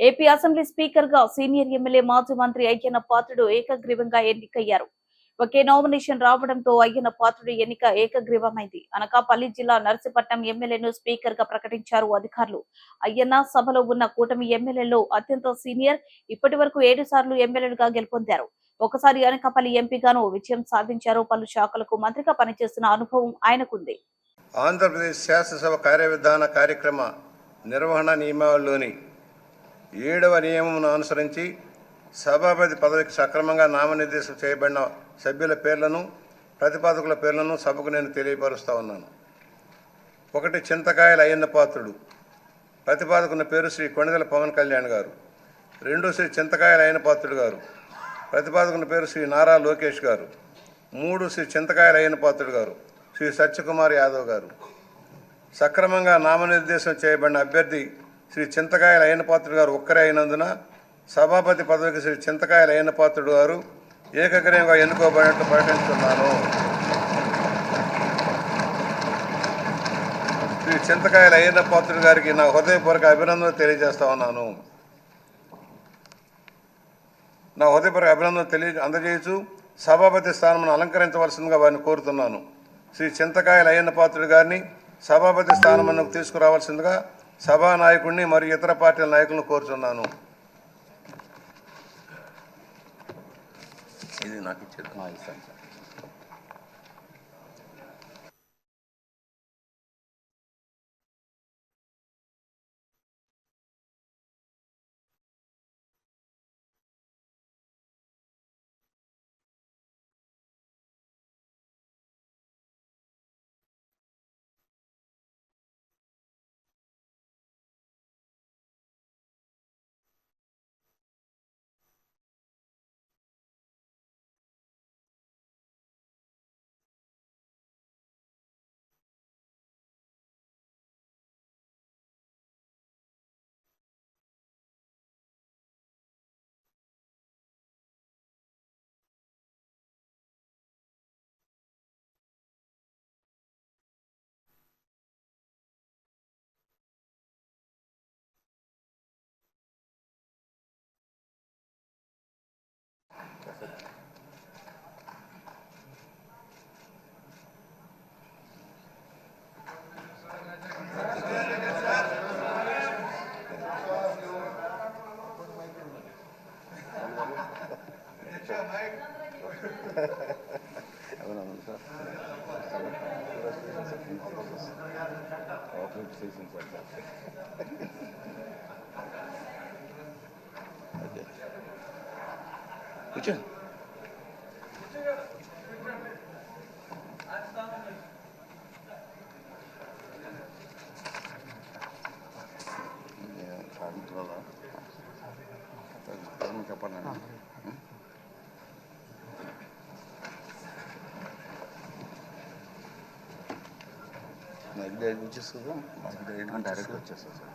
AP assembly స్పీకర్గా senior MLA మాజీ మంత్రి అయ్యన్న పాత్రుడు ఏకగ్రీవంగా ఎన్నికయ్యారు. ఒకే నామినేషన్ రావడంతో అయ్యన్న పాత్రుడు ఎన్నిక ఏకగ్రీవమైంది. అనకాపల్లి జిల్లా నర్సీపట్నం ఎమ్మెల్యేను స్పీకర్గా ప్రకటించారు అధికారులు. అయ్యన్న సభలో ఉన్న కూటమి ఎమ్మెల్యేలో అత్యంత సీనియర్ ఇప్పటి వరకు ఏడు సార్లు ఎమ్మెల్యేలుగా గెలుపొందారు. ఒకసారి అనకాపల్లి ఎంపీగాను విజయం సాధించారు. పలు శాఖలకు మంత్రిగా పనిచేస్తున్న అనుభవం ఆయనకుంది. ఆంధ్రప్రదేశ్ శాసనసభ కార్యవిధాన కార్యక్రమ నిర్వహణ నియమావళిలోని ఏడవ నియమమును అనుసరించి సభాపతి పదవికి సక్రమంగా నామనిర్దేశం చేయబడిన సభ్యుల పేర్లను ప్రతిపాదకుల పేర్లను సభకు నేను తెలియపరుస్తూ ఉన్నాను. ఒకటి చింతకాయల అయ్యన్న పాత్రుడు. ప్రతిపాదకున్న పేరు శ్రీ కొణిదల పవన్ కళ్యాణ్ గారు. రెండు శ్రీ చింతకాయల అయ్యన్న పాత్రుడు గారు. ప్రతిపాదకున్న పేరు శ్రీ నారా లోకేష్ గారు. మూడు శ్రీ చింతకాయల అయ్యన్న పాత్రుడు గారు. శ్రీ సత్యకుమార్ యాదవ్ గారు. సక్రమంగా నామనిర్దేశం చేయబడిన అభ్యర్థి శ్రీ చింతకాయల అయ్యనపాత్రుడు గారు ఒక్కరే అయినందున సభాపతి పదవికి శ్రీ చింతకాయల అయ్యనపాత్రుడు గారు ఏకగ్రీవంగా ఎన్నుకోబడినట్లు ప్రకటిస్తున్నాను. శ్రీ చింతకాయల అయ్యనపాత్రుడు గారికి నా హృదయపూర్వక అభినందనలు తెలియజేస్తా ఉన్నాను. నా హృదయపూర్వక అభినందనలు తెలియ అందజేయచ్చు సభాపతి స్థానం అలంకరించవలసిందిగా వారిని కోరుతున్నాను. శ్రీ చింతకాయల అయ్యన్న పాత్రుడు గారిని సభాపతి స్థానమునకు తీసుకురావాల్సిందిగా సభా నాయకుడిని మరియు ఇతర పార్టీల నాయకులను కోరుతున్నాను ఇది నాకు ఇచ్చేది. all conversations like that. okay. Richard. Yeah, time to allow. Kapan-kapan. నాకు డైరెక్ట్ వచ్చేస్తుందా నాకు డైరెక్ట్ డైరెక్ట్ వచ్చేస్తుంది సార్.